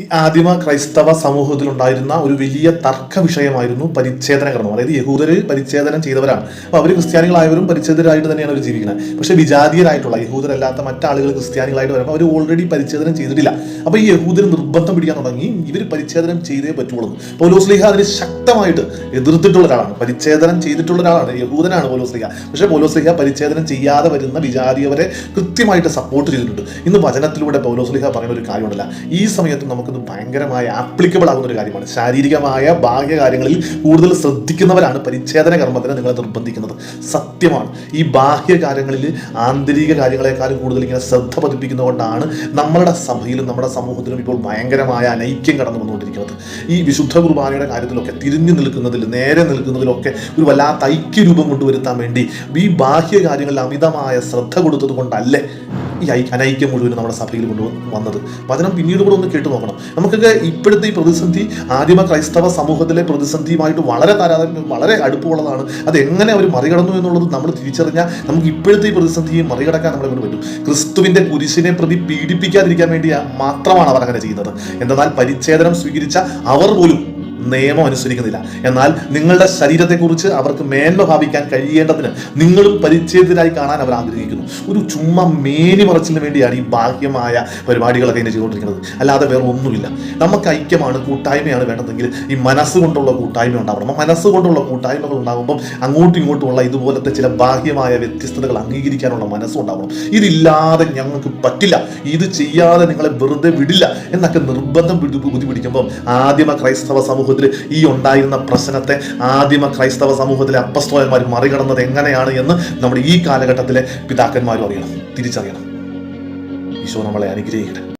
ഈ ആദിമ ക്രൈസ്തവ സമൂഹത്തിൽ ഉണ്ടായിരുന്ന ഒരു വലിയ തർക്ക വിഷയമായിരുന്നു പരിച്ഛേദന കർമ്മം. അതായത് യഹൂദര് പരിച്ഛേദനം ചെയ്തവരാണ്. അപ്പോൾ അവർ ക്രിസ്ത്യാനികളായവരും പരിച്ഛേദരായിട്ട് തന്നെയാണ് അവർ ജീവിക്കുന്നത്. പക്ഷേ വിജാതീയരായിട്ടുള്ള യഹൂദരല്ലാത്ത മറ്റാളുകൾ ക്രിസ്ത്യാനികളായിട്ട് വരുമ്പോൾ അവർ ഓൾറെഡി പരിച്ഛേദനം ചെയ്തിട്ടില്ല. അപ്പോൾ ഈ യഹൂദര് നിർബന്ധം പിടിക്കാൻ തുടങ്ങി ഇവർ പരിച്ഛേദനം ചെയ്തേ പറ്റുള്ളൂ. പൗലോസ്ലിഹ അതിന് ശക്തമായിട്ട് എതിർത്തിട്ടുള്ള ഒരാളാണ്. പരിച്ഛേദനം ചെയ്തിട്ടുള്ള ഒരാളാണ്. യഹൂദനാണ് പൗലോസ്ലിഹ. പക്ഷേ പൗലോസ്ലിഹ പരിച്ഛേദനം ചെയ്യാതെ വരുന്ന വിജാതീയവരെ കൃത്യമായിട്ട് സപ്പോർട്ട് ചെയ്തിട്ടുണ്ട്. ഇന്ന് വചനത്തിലൂടെ പൗലോസ്ലിഹ പറയുന്ന ഒരു കാര്യമുണ്ടല്ല. ഈ സമയത്ത് നമുക്കിത് ഭയങ്കരമായ ആപ്ലിക്കബിൾ ആകുന്ന ഒരു കാര്യമാണ്. ശാരീരികമായ ബാഹ്യ കാര്യങ്ങളിൽ കൂടുതൽ ശ്രദ്ധിക്കുന്നവരാണ് പരിച്ഛേദന കർമ്മത്തിന് നിങ്ങളെ നിർബന്ധിക്കുന്നത്. സത്യമാണ്. ഈ ബാഹ്യ കാര്യങ്ങളിൽ ആന്തരിക കാര്യങ്ങളെക്കാളും കൂടുതൽ ഇങ്ങനെ ശ്രദ്ധ പതിപ്പിക്കുന്നതുകൊണ്ടാണ് നമ്മളുടെ സഭയിലും നമ്മുടെ സമൂഹത്തിലും ഇപ്പോൾ ഭയങ്കരമായ അനൈക്യം കടന്നു വന്നുകൊണ്ടിരിക്കുന്നത്. ഈ വിശുദ്ധ കുർബാനയുടെ കാര്യത്തിലൊക്കെ തിരിഞ്ഞു നിൽക്കുന്നതിൽ നേരെ നിൽക്കുന്നതിലൊക്കെ ഒരു വല്ലാത്ത ഐക്യരൂപം കൊണ്ടുവരുത്താൻ വേണ്ടി ഈ ബാഹ്യ കാര്യങ്ങളിൽ അമിതമായ ശ്രദ്ധ കൊടുത്തത് കൊണ്ടല്ലേ ഈ അനൈക്യം മുഴുവൻ നമ്മുടെ സഭയിൽ കൊണ്ടു വന്നത്? വചനം പിന്നീട് കൂടെ ഒന്ന് കേട്ടു നോക്കണം. നമുക്കൊക്കെ ഇപ്പോഴത്തെ ഈ പ്രതിസന്ധി ആദിമ ക്രൈസ്തവ സമൂഹത്തിലെ പ്രതിസന്ധിയുമായിട്ട് വളരെ താരാതമ്യം വളരെ അടുപ്പമുള്ളതാണ്. അത് എങ്ങനെ അവർ മറികടന്നു എന്നുള്ളത് നമ്മൾ തിരിച്ചറിഞ്ഞാൽ നമുക്ക് ഇപ്പോഴത്തെ ഈ പ്രതിസന്ധിയെ മറികടക്കാൻ നമ്മളെ കൊണ്ട് പറ്റും. ക്രിസ്തുവിന്റെ കുരിശിനെ പ്രതി പീഡിപ്പിക്കാതിരിക്കാൻ വേണ്ടി മാത്രമാണ് അവർ അങ്ങനെ ചെയ്യുന്നത്. എന്തെന്നാൽ പരിച്ഛേദനം സ്വീകരിച്ച അവർ പോലും നിയമം അനുസരിക്കുന്നില്ല. എന്നാൽ നിങ്ങളുടെ ശരീരത്തെക്കുറിച്ച് അവർക്ക് മേന്മ ഭാവിക്കാൻ കഴിയേണ്ടതിന് നിങ്ങളും പരിച്ഛേദരായി കാണാൻ അവർ ആഗ്രഹിക്കുന്നു. ഒരു ചുമ്മാ മേനി മറച്ചിന് വേണ്ടിയാണ് ഈ ബാഹ്യമായ പരിപാടികളൊക്കെ ഇങ്ങനെ ചെയ്തുകൊണ്ടിരിക്കുന്നത്. അല്ലാതെ വേറെ ഒന്നുമില്ല. നമുക്ക് ഐക്യമാണ് കൂട്ടായ്മയാണ് വേണ്ടതെങ്കിൽ ഈ മനസ്സുകൊണ്ടുള്ള കൂട്ടായ്മ ഉണ്ടാവണം. മനസ്സുകൊണ്ടുള്ള കൂട്ടായ്മകൾ ഉണ്ടാകുമ്പം അങ്ങോട്ടും ഇങ്ങോട്ടുമുള്ള ഇതുപോലത്തെ ചില ബാഹ്യമായ വ്യത്യസ്തതകൾ അംഗീകരിക്കാനുള്ള മനസ്സും ഉണ്ടാവണം. ഇതില്ലാതെ ഞങ്ങൾക്ക് പറ്റില്ല. ഇത് ചെയ്യാതെ നിങ്ങളെ വെറുതെ വിടില്ല എന്നൊക്കെ നിർബന്ധം പിടി- ബുദ്ധി പിടിക്കുമ്പോൾ ആദിമ ക്രൈസ്തവ സമൂഹത്തിൽ ഈ ഉണ്ടായിരുന്ന പ്രശ്നത്തെ ആദിമ ക്രൈസ്തവ സമൂഹത്തിലെ അപ്പസ്തോലന്മാർ മറികടന്നത് എങ്ങനെയാണ് എന്ന് നമ്മുടെ ഈ കാലഘട്ടത്തിലെ പിതാക്കന്മാരും അറിയണം തിരിച്ചറിയണം. ഈശോ നമ്മളെ അനുഗ്രഹിക്കട്ടെ.